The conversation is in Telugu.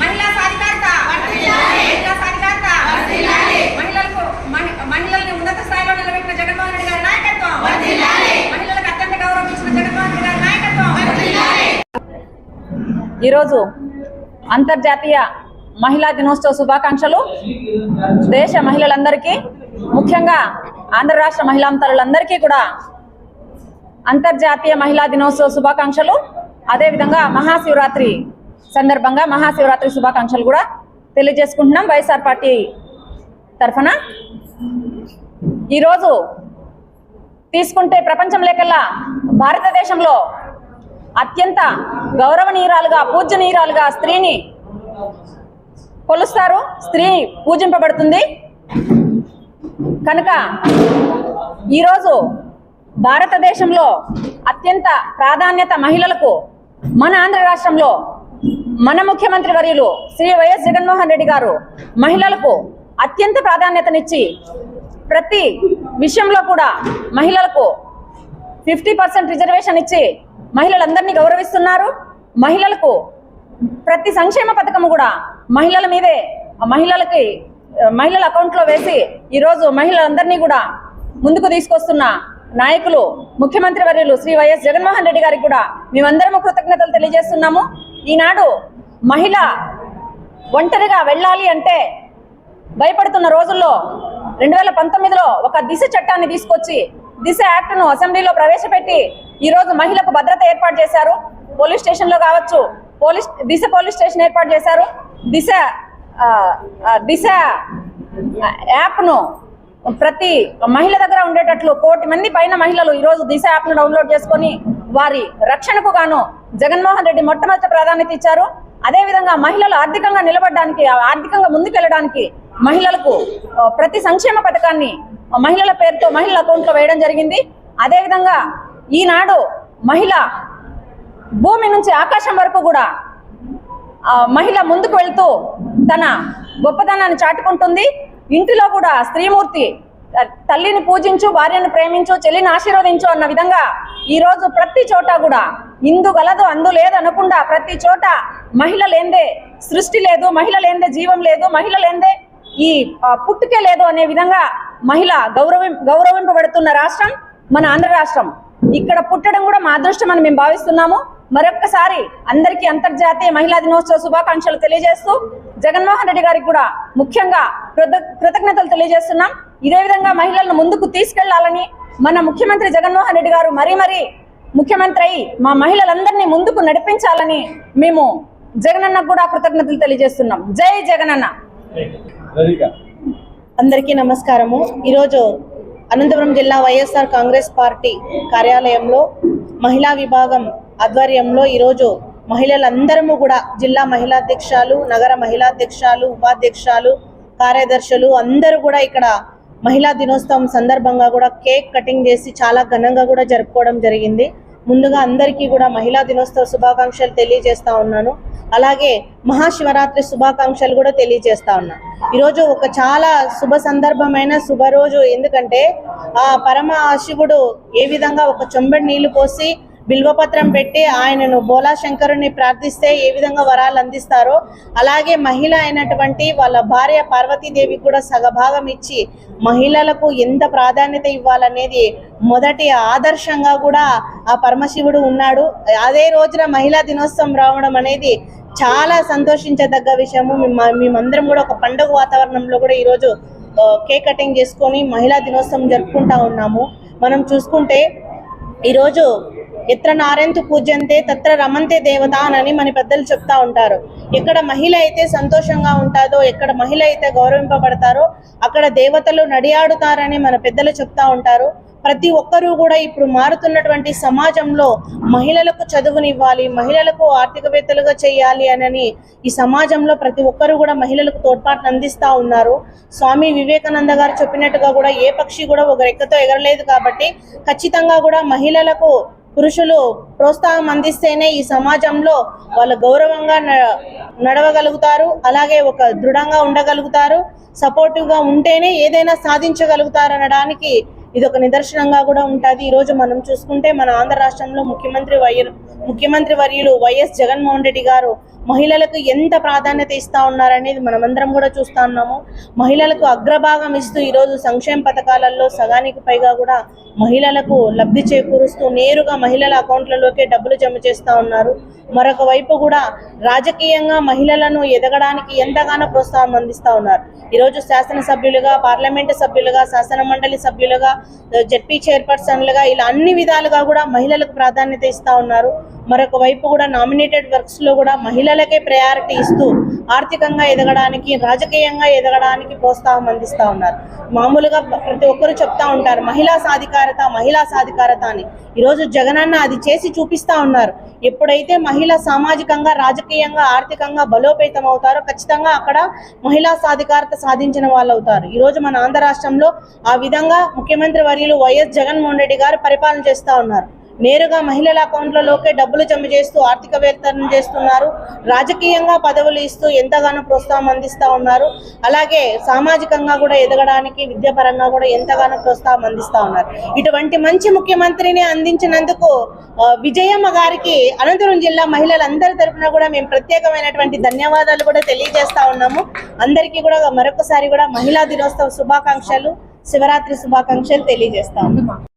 మహిళా సాధికారత. మహిళా సాధికారత. మహిళలకు మహి- మహిళల్ని ఉన్నత స్థాయిలో నిలబెట్టిన జగన్మోహన్ రెడ్డి గారి నాయకత్వం. మహిళలకు అత్యంత గౌరవం ఇచ్చిన జగన్మోహన్ రెడ్డి గారి నాయకత్వం. ఈరోజు అంతర్జాతీయ మహిళా దినోత్సవ శుభాకాంక్షలు. దేశ మహిళలందరికీ ముఖ్యంగా ఆంధ్ర రాష్ట్ర మహిళాంతరులందరికీ కూడా అంతర్జాతీయ మహిళా దినోత్సవ శుభాకాంక్షలు. అదేవిధంగా మహాశివరాత్రి సందర్భంగా మహాశివరాత్రి శుభాకాంక్షలు కూడా తెలియజేసుకుంటున్నాం వైఎస్ఆర్ పార్టీ తరఫున. ఈరోజు తీసుకుంటే ప్రపంచం లేకల్లా భారతదేశంలో అత్యంత గౌరవనీయురాలుగా పూజనీయురాలుగా స్త్రీని కొలుస్తారు. స్త్రీ పూజింపబడుతుంది. కనుక ఈరోజు భారతదేశంలో అత్యంత ప్రాధాన్యత మహిళలకు మన ఆంధ్ర రాష్ట్రంలో మన ముఖ్యమంత్రి వర్యులు శ్రీ వైఎస్ జగన్మోహన్ రెడ్డి గారు మహిళలకు అత్యంత ప్రాధాన్యతనిచ్చి ప్రతి విషయంలో కూడా మహిళలకు ఫిఫ్టీ పర్సెంట్ రిజర్వేషన్ ఇచ్చి మహిళలందరినీ గౌరవిస్తున్నారు. మహిళలకు ప్రతి సంక్షేమ పథకం కూడా మహిళల మీదే ఆ మహిళలకి మహిళల అకౌంట్లో వేసి ఈరోజు మహిళలందరినీ కూడా ముందుకు తీసుకొస్తున్న నాయకులు ముఖ్యమంత్రి వర్యులు శ్రీ వైఎస్ జగన్మోహన్ రెడ్డి గారికి కూడా మేమందరము కృతజ్ఞతలు తెలియజేస్తున్నాము. ఈనాడు మహిళ ఒంటరిగా వెళ్ళాలి అంటే భయపడుతున్న రోజుల్లో రెండు వేల పంతొమ్మిదిలో ఒక దిశ చట్టాన్ని తీసుకొచ్చి దిశ యాక్ట్ను అసెంబ్లీలో ప్రవేశపెట్టి ఈరోజు మహిళకు భద్రత ఏర్పాటు చేశారు. పోలీస్ స్టేషన్లో కావచ్చు పోలీస్ దిశ పోలీస్ స్టేషన్ ఏర్పాటు చేశారు. దిశ దిశ యాప్ను ప్రతి మహిళ దగ్గర ఉండేటట్లు కోటి మంది పైన మహిళలు ఈరోజు దిశ యాప్ను డౌన్లోడ్ చేసుకొని వారి రక్షణకు గాను జగన్మోహన్ రెడ్డి మొట్టమొదటి ప్రాధాన్యత ఇచ్చారు. అదేవిధంగా మహిళలు ఆర్థికంగా నిలబడడానికి ఆర్థికంగా ముందుకెళ్ళడానికి మహిళలకు ప్రతి సంక్షేమ పథకాన్ని మహిళల పేరుతో మహిళల అకౌంట్లో వేయడం జరిగింది. అదేవిధంగా ఈనాడు మహిళ భూమి నుంచి ఆకాశం వరకు కూడా మహిళ ముందుకు వెళ్తూ తన గొప్పతనాన్ని చాటుకుంటుంది. ఇంటిలో కూడా స్త్రీమూర్తి తల్లిని పూజించు భార్యను ప్రేమించు చెల్లిని ఆశీర్వదించు అన్న విధంగా ఈరోజు ప్రతి చోట కూడా ఇందు గలదు అందు లేదు అనకుండా ప్రతి చోట మహిళ లేందే సృష్టి లేదు మహిళ లేందే జీవం లేదు మహిళ లేందే ఈ పుట్టుకే లేదు అనే విధంగా మహిళ గౌరవి గౌరవింపబడుతున్న రాష్ట్రం మన ఆంధ్ర రాష్ట్రం. ఇక్కడ పుట్టడం కూడా మా అదృష్టం అని మేము భావిస్తున్నాము. మరొక్కసారి అందరికీ అంతర్జాతీయ మహిళా దినోత్సవ శుభాకాంక్షలు తెలియజేస్తూ జగన్మోహన్ రెడ్డి గారికి కూడా ముఖ్యంగా కృత- కృతజ్ఞతలు తెలియజేస్తున్నాం. ఇదే విధంగా మహిళలను ముందుకు తీసుకెళ్ళాలని మన ముఖ్యమంత్రి జగన్మోహన్ రెడ్డి గారు మరీ మరీ ముఖ్యమంత్రి అయి మా మహిళలందరినీ ముందుకు నడిపించాలని మేము జగనన్న కూడా కృతజ్ఞతలు తెలియజేస్తున్నాం. జై జగనన్న. అందరికీ నమస్కారము. ఈరోజు అనంతపురం జిల్లా వైఎస్ఆర్ కాంగ్రెస్ పార్టీ కార్యాలయంలో మహిళా విభాగం ఆధ్వర్యంలో ఈరోజు మహిళలందరము కూడా జిల్లా మహిళాధ్యక్షాలు నగర మహిళాధ్యక్షాలు ఉపాధ్యక్షాలు కార్యదర్శులు అందరూ కూడా ఇక్కడ మహిళా దినోత్సవం సందర్భంగా కూడా కేక్ కటింగ్ చేసి చాలా ఘనంగా కూడా జరుపుకోవడం జరిగింది. ముందుగా అందరికీ కూడా మహిళా దినోత్సవ శుభాకాంక్షలు తెలియజేస్తా ఉన్నాను. అలాగే మహాశివరాత్రి శుభాకాంక్షలు కూడా తెలియజేస్తా ఉన్నాను ఈరోజు ఒక చాలా శుభ సందర్భమైన శుభ రోజు ఎందుకంటే ఆ పరమ శివుడు ఏ విధంగా ఒక చెంబడి నీళ్ళు పోసి బిల్వపత్రం పెట్టి ఆయనను బోలా శంకరుని ప్రార్థిస్తే ఏ విధంగా వరాలు అందిస్తారో అలాగే మహిళ అయినటువంటి వాళ్ళ భార్య పార్వతీదేవి కూడా సగభాగం ఇచ్చి మహిళలకు ఎంత ప్రాధాన్యత ఇవ్వాలనేది మొదటి ఆదర్శంగా కూడా ఆ పరమశివుడు ఉన్నాడు. అదే రోజున మహిళా దినోత్సవం రావడం అనేది చాలా సంతోషించదగ్గ విషయము. మేము- మేమందరం కూడా ఒక పండుగ వాతావరణంలో కూడా ఈరోజు కేక్ కటింగ్ చేసుకొని మహిళా దినోత్సవం జరుపుకుంటా ఉన్నాము. మనం చూసుకుంటే ఈరోజు ఎత్ర నారెంతు పూజంతే తత్ర రమంతే దేవత అని మన పెద్దలు చెప్తా ఉంటారు. ఎక్కడ మహిళ అయితే సంతోషంగా ఉంటుందో ఎక్కడ మహిళ అయితే గౌరవింపబడతారో అక్కడ దేవతలు నడియాడుతారని మన పెద్దలు చెప్తా ఉంటారు. ప్రతి ఒక్కరూ కూడా ఇప్పుడు మారుతున్నటువంటి సమాజంలో మహిళలకు చదువునివ్వాలి మహిళలకు ఆర్థికవేత్తలుగా చేయాలి అనని ఈ సమాజంలో ప్రతి ఒక్కరూ కూడా మహిళలకు తోడ్పాటును అందిస్తూ ఉన్నారు. స్వామి వివేకానంద గారు చెప్పినట్టుగా కూడా ఏ పక్షి కూడా ఒక రెక్కతో ఎగరలేదు కాబట్టి ఖచ్చితంగా కూడా మహిళలకు పురుషులు ప్రోత్సాహం అందిస్తేనే ఈ సమాజంలో వాళ్ళు గౌరవంగా న- నడవగలుగుతారు అలాగే ఒక దృఢంగా ఉండగలుగుతారు సపోర్టివ్గా ఉంటేనే ఏదైనా సాధించగలుగుతారు అనడానికి ఇది ఒక నిదర్శనంగా కూడా ఉంటుంది. ఈరోజు మనం చూసుకుంటే మన ఆంధ్ర రాష్ట్రంలో ముఖ్యమంత్రి వైర్ ముఖ్యమంత్రి వర్యులు వైఎస్ జగన్మోహన్ రెడ్డి గారు మహిళలకు ఎంత ప్రాధాన్యత ఇస్తా ఉన్నారనేది మనమందరం కూడా చూస్తా ఉన్నాము. మహిళలకు అగ్రభాగం ఇస్తూ ఈరోజు సంక్షేమ పథకాలలో సగానికి పైగా కూడా మహిళలకు లబ్ధి చేకూరుస్తూ నేరుగా మహిళల అకౌంట్లలోకే డబ్బులు జమ చేస్తూ ఉన్నారు. మరొక వైపు కూడా రాజకీయంగా మహిళలను ఎదగడానికి ఎంతగానో ప్రోత్సాహం అందిస్తూ ఉన్నారు. ఈరోజు శాసనసభ్యులుగా పార్లమెంటు సభ్యులుగా శాసన మండలి సభ్యులుగా జడ్పీ చైర్పర్సన్లుగా ఇలా అన్ని విధాలుగా కూడా మహిళలకు ప్రాధాన్యత ఇస్తూ ఉన్నారు. మరొక వైపు కూడా నామినేటెడ్ వర్క్స్లో కూడా మహిళలకే ప్రయారిటీ ఇస్తూ ఆర్థికంగా ఎదగడానికి రాజకీయంగా ఎదగడానికి ప్రోత్సాహం అందిస్తూ ఉన్నారు. మామూలుగా ప్రతి ఒక్కరు చెప్తా ఉంటారు మహిళా సాధికారత మహిళా సాధికారత అని. ఈరోజు జగనన్న అది చేసి చూపిస్తా ఉన్నారు. ఎప్పుడైతే మహిళ సామాజికంగా రాజకీయంగా ఆర్థికంగా బలోపేతం అవుతారో ఖచ్చితంగా అక్కడ మహిళా సాధికారత సాధించిన వాళ్ళు అవుతారు ఈరోజు మన ఆంధ్ర రాష్ట్రంలో ఆ విధంగా ముఖ్యమంత్రి వర్యులు వైఎస్ జగన్మోహన్ రెడ్డి గారు పరిపాలన చేస్తూ ఉన్నారు. నేరుగా మహిళల అకౌంట్లలోకే డబ్బులు జమ చేస్తూ ఆర్థికవేత్తలను చేస్తున్నారు. రాజకీయంగా పదవులు ఇస్తూ ఎంతగానో ప్రోత్సాహం అందిస్తూ ఉన్నారు. అలాగే సామాజికంగా కూడా ఎదగడానికి విద్యాపరంగా కూడా ఎంతగానో ప్రోత్సాహం అందిస్తూ ఉన్నారు. ఇటువంటి మంచి ముఖ్యమంత్రిని అందించినందుకు విజయమ్మ గారికి అనంతపురం జిల్లా మహిళలందరి తరపున కూడా మేము ప్రత్యేకమైనటువంటి ధన్యవాదాలు కూడా తెలియజేస్తా ఉన్నాము. అందరికీ కూడా మరొకసారి కూడా మహిళా దినోత్సవ శుభాకాంక్షలు శివరాత్రి శుభాకాంక్షలు తెలియజేస్తా ఉన్నాము.